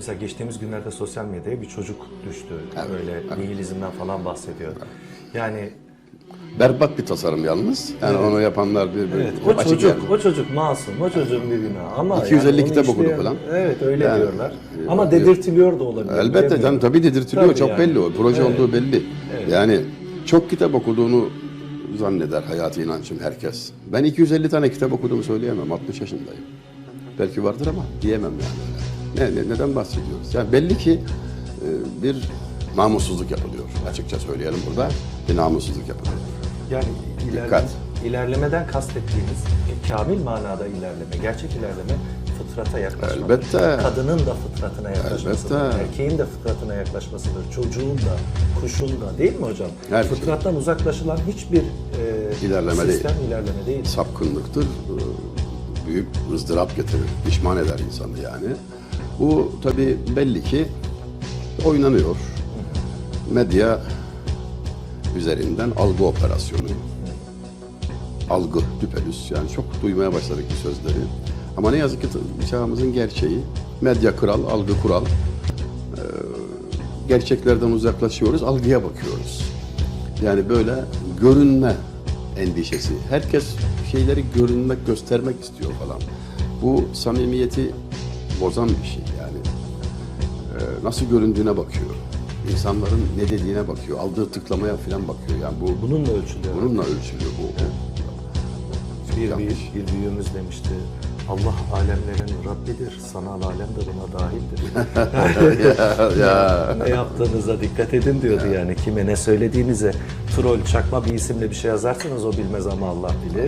Mesela geçtiğimiz günlerde sosyal medyaya bir çocuk düştü. Böyle nihilizmden falan bahsediyor. Yani Berbat bir tasarım yalnız. Yani onu yapanlar bir, bir evet, o çocuk, yani. o çocuk masum, o çocuğun bir günahı. Ama 250 yani kitap okudu falan. Evet öyle Yani, diyorlar. e, Ama dedirtiliyor da olabilir. Elbette canım tabii dedirtiliyor. Tabii çok yani. belli o. Proje Evet. olduğu belli. Yani çok kitap okuduğunu zanneder hayatı inancım herkes. Ben 250 tane kitap okuduğumu söyleyemem. 60 yaşındayım. Belki vardır ama diyemem yani. Ne, ne- neden bahsediyoruz? Yani belli ki e, bir namussuzluk yapılıyor. Açıkça söyleyelim burada. Bir namussuzluk yapılıyor. Yani ilerleme, Dikkat. ilerlemeden kastettiğimiz e, kamil manada ilerleme, gerçek ilerleme fıtrata yaklaşmadır. Elbette. Kadının da fıtratına yaklaşmasıdır. Elbette. Erkeğin de fıtratına yaklaşmasıdır. Çocuğun da, kuşun da değil mi hocam? Her şey. Fıtrattan uzaklaşılan hiçbir e, İlerleme değil. sistem ilerleme değil. sapkınlıktır. Büyük ızdırap getirir, pişman eder insanı yani. Bu tabi belli ki oynanıyor. Medya üzerinden algı operasyonu. Algı, düpedüz. Yani çok duymaya başladık bu sözleri. Ama ne yazık ki çağımızın gerçeği. Medya kral, algı kural. Ee, gerçeklerden uzaklaşıyoruz, algıya bakıyoruz. Yani böyle görünme endişesi. Herkes şeyleri görünmek, göstermek istiyor falan. Bu samimiyeti bozan bir şey yani. Ee, nasıl göründüğüne bakıyor. İnsanların ne dediğine bakıyor. Aldığı tıklamaya falan bakıyor. Yani bu Bununla ölçülüyor. bununla ölçülüyor bu. bir, bir, bir büyüğümüz demişti. Allah alemlerin Rabbidir, sanal alem de buna dahildir. ya, ne yaptığınıza dikkat edin diyordu yani. Kime ne söylediğinize. Troll, çakma bir isimle bir şey yazarsanız o bilmez ama Allah bilir.